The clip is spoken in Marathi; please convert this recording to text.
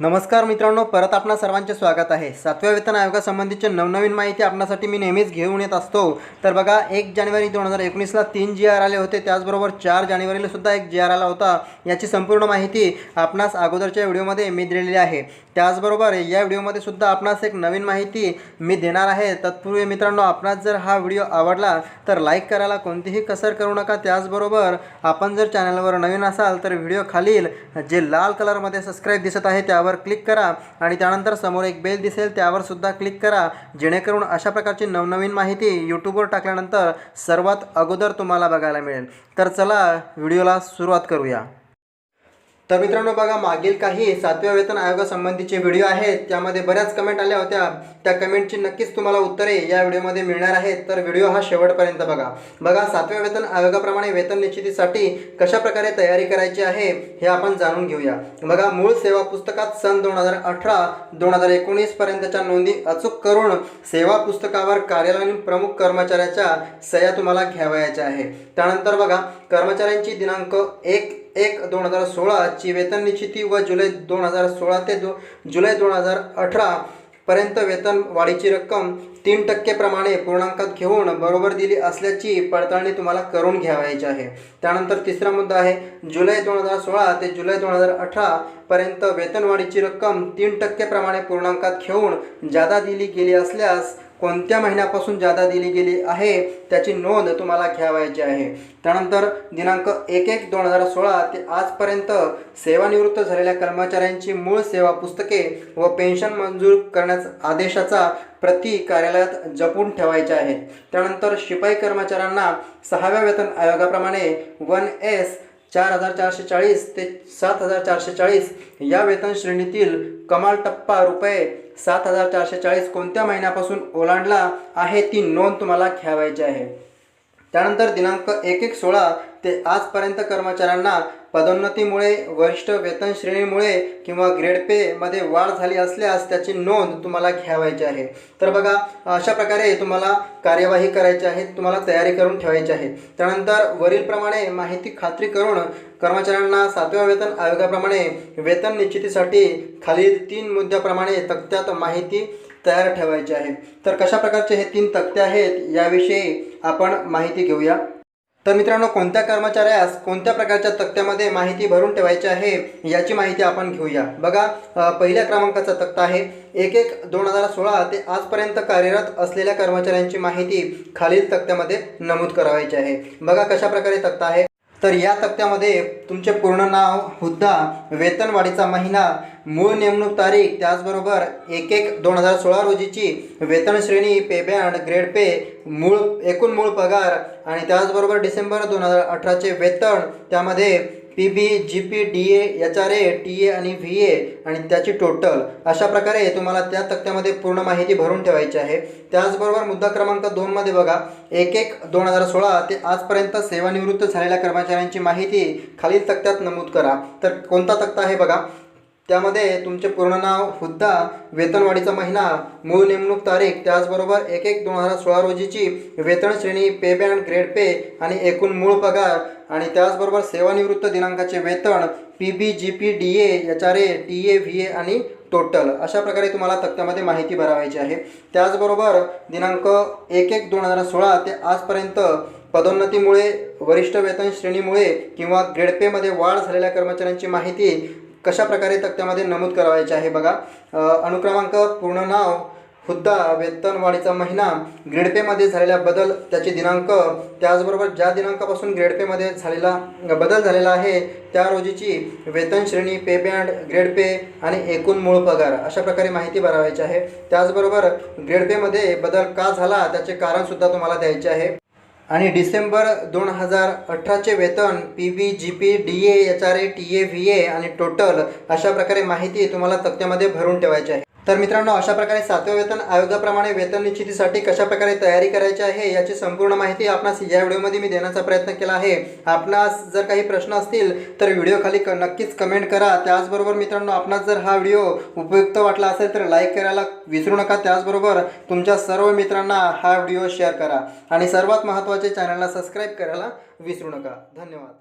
नमस्कार मित्रांनो परत आपणा सर्वांचे स्वागत आहे. सातव्या वेतन आयोगासंबंधीचे नवनवीन माहिती आपणासाठी मी नेहमीच घेऊन येत असतो. तर बघा एक जानेवारी दोन हजार एकोणीसला तीन जी आर आले होते त्याचबरोबर चार जानेवारीला सुद्धा एक जी आर आला होता. याची संपूर्ण माहिती आपणास अगोदरच्या व्हिडिओमध्ये मी दिलेली आहे. त्याचबरोबर या व्हिडिओमध्ये सुद्धा आपणास एक नवीन माहिती मी देणार आहे. तत्पूर्वी मित्रांनो आपणास जर हा व्हिडिओ आवडला तर लाईक करायला कोणतीही कसर करू नका. त्याचबरोबर आपण जर चॅनलवर नवीन असाल तर व्हिडिओ खालील जे लाल कलरमध्ये सबस्क्राईब दिसत आहे त्यावर क्लिक करा आणि त्यानंतर समोर एक बेल दिसेल त्यावर सुद्धा क्लिक करा. जेणेकरून अशा प्रकारची नवनवीन माहिती यूट्यूबवर टाकल्यानंतर सर्वात अगोदर तुम्हाला बघायला मिळेल. तर चला व्हिडिओला सुरुवात करूया. तर मित्रांनो बघा मागील काही सातव्या वेतन आयोगासंबंधीचे व्हिडिओ आहेत त्यामध्ये बऱ्याच कमेंट आल्या होत्या. त्या कमेंटची नक्कीच तुम्हाला उत्तरे या व्हिडिओमध्ये मिळणार आहेत. तर व्हिडिओ हा शेवटपर्यंत बघा. बघा सातव्या वेतन आयोगाप्रमाणे वेतन निश्चितीसाठी कशा प्रकारे तयारी करायची आहे हे आपण जाणून घेऊया. बघा मूळ सेवा पुस्तकात सन दोन हजार अठरा दोन हजार एकोणीस पर्यंतच्या नोंदी अचूक करून सेवा पुस्तकावर कार्यालयीन प्रमुख कर्मचाऱ्याच्या सह्या तुम्हाला घ्यावयाच्या आहे त्यानंतर बघा कर्मचाऱ्यांची दिनांक एक एक दोन हजार सोळाची वेतन निश्चिती व जुलै दोन हजार सोळा ते दो जुलै दोन हजार अठरा पर्यंत वेतन वाढीची रक्कम तीन टक्केप्रमाणे पूर्णांकात घेऊन बरोबर दिली असल्याची पडताळणी तुम्हाला करून घ्यावायची आहे. त्यानंतर तिसरा मुद्दा आहे जुलै दोन हजार सोळा ते जुलै दोन हजार अठरापर्यंत वेतनवाढीची रक्कम तीन टक्केप्रमाणे पूर्णांकात घेऊन जादा दिली गेली असल्यास कोणत्या महिन्यापासून जादा दिली गेली आहे त्याची नोंद तुम्हाला घ्यावायची आहे. त्यानंतर दिनांक एक एक दोन हजार सोळा ते आजपर्यंत सेवानिवृत्त झालेल्या कर्मचाऱ्यांची मूळ सेवा पुस्तके व पेन्शन मंजूर करण्याचा आदेशाचा प्रती कार्यालयात जपून ठेवायच्या आहेत. त्यानंतर शिपाई कर्मचाऱ्यांना सहाव्या वेतन आयोगाप्रमाणे वन एस चार हजार चारशे चाळीस ते सात हजार चारशे चाळीस. या वेतन श्रेणीतील कमाल टप्पा रुपये सात हजार चारशे चाळीस कोणत्या महिन्यापासून ओलांडला आहे ती नोंद तुम्हाला घ्यावायची आहे. त्यानंतर दिनांक एक एक सोळा ते आजपर्यंत कर्मचाऱ्यांना पदोन्नतीमुळे वरिष्ठ वेतन श्रेणीमुळे किंवा ग्रेड पेमध्ये वाढ झाली असल्यास त्याची नोंद तुम्हाला घ्यावायची आहे. तर बघा अशा प्रकारे तुम्हाला कार्यवाही करायची आहे तुम्हाला तयारी करून ठेवायची आहे. त्यानंतर वरीलप्रमाणे माहिती खात्री करून कर्मचाऱ्यांना सातव्या वेतन आयोगाप्रमाणे वेतन निश्चितीसाठी खालील तीन मुद्द्याप्रमाणे तक्त्यात माहिती तयार ठेवायचे आहे. तर कशा प्रकारचे हे तीन तक्ते आहेत याविषयी आपण माहिती घेऊया. तर मित्रांनो कोणत्या कर्मचाऱ्यास कोणत्या प्रकारच्या तक्त्यामध्ये माहिती भरून ठेवायची आहे याची माहिती आपण घेऊया. बघा पहिल्या क्रमांकाचा तक्ता आहे. एक एक दोन हजार सोळा ते आजपर्यंत कार्यरत असलेल्या कर्मचाऱ्यांची माहिती खालील तक्त्यामध्ये नमूद करावायची आहे. बघा कशा प्रकारे तक्ता आहे. तर या तक्त्यामध्ये तुमचे पूर्ण नाव हुद्दा वेतनवाढीचा महिना मूळ नेमणूक तारीख त्याचबरोबर एक एक दोन हजार सोळा रोजीची वेतन श्रेणी पे बँड ग्रेड पे मूळ एकूण मूळ पगार आणि त्याचबरोबर डिसेंबर दोन हजार अठराचे वेतन त्यामध्ये P B G P D A H R A T A आणि व्ही ए आणि त्याची टोटल अशा प्रकारे तुम्हाला त्या तक्त्यामध्ये पूर्ण माहिती भरून ठेवायची आहे. त्याचबरोबर मुद्दा क्रमांक दोनमध्ये बघा. एक एक दोन हजार सोळा ते आजपर्यंत सेवानिवृत्त झालेल्या कर्मचाऱ्यांची माहिती खालील तक्त्यात नमूद करा. तर कोणता तक्ता आहे बघा? त्यामध्ये तुमचे पूर्ण नाव हुद्दा वेतनवाढीचा महिना मूळ नेमणूक तारीख त्याचबरोबर एक एक दोन हजार सोळा रोजीची वेतन श्रेणी पे बँड ग्रेड पे आणि एकूण मूळ पगार. आणि त्याचबरोबर सेवानिवृत्त दिनांकाचे वेतन P B G P D A H R A T A V A आणि टोटल अशा प्रकारे तुम्हाला तक्त्यामध्ये माहिती भरावायची आहे. त्याचबरोबर दिनांक एक एक दोन हजार सोळा ते आजपर्यंत पदोन्नतीमुळे वरिष्ठ वेतन श्रेणीमुळे किंवा ग्रेड पेमध्ये वाढ झालेल्या कर्मचाऱ्यांची माहिती कशा प्रकारे तक्त्यामध्ये नमूद करावायचे आहे बघा. अनुक्रमांक पूर्ण नाव हुद्दा वेतनवाढीचा महिना ग्रेड पेमध्ये झालेला बदल त्याचे दिनांक त्याचबरोबर ज्या दिनांकापासून ग्रेड पेमध्ये झालेला बदल झालेला आहे त्या रोजीची वेतन श्रेणी पे बँड ग्रेड पे आणि एकूण मूळ पगार अशा प्रकारे माहिती भरावायची आहे. त्याचबरोबर ग्रेड पेमध्ये बदल का झाला त्याचे कारणसुद्धा तुम्हाला द्यायचे आहे. आणि डिसेंबर दोन हजार अठराचे वेतन P B G P D A H R A T A V A आणि टोटल अशा प्रकारे माहिती तुम्हाला तक्त्यामध्ये भरून ठेवायची आहे. तर मित्रांनो अशा प्रकारे सातव्या वेतन आयोगाप्रमाणे वेतन निश्चितीसाठी कशा प्रकारे तयारी करायची आहे याची संपूर्ण माहिती आपणास या व्हिडिओमध्ये मी देण्याचा प्रयत्न केला आहे. आपणास जर काही प्रश्न असतील तर व्हिडिओ खाली क नक्कीच कमेंट करा. त्याचबरोबर मित्रांनो आपणास जर हा व्हिडिओ उपयुक्त वाटला असेल तर लाईक करायला विसरू नका. त्याचबरोबर तुमच्या सर्व मित्रांना हा व्हिडिओ शेअर करा. आणि सर्वात महत्त्वाचे चॅनलला सबस्क्राईब करायला विसरू नका. धन्यवाद.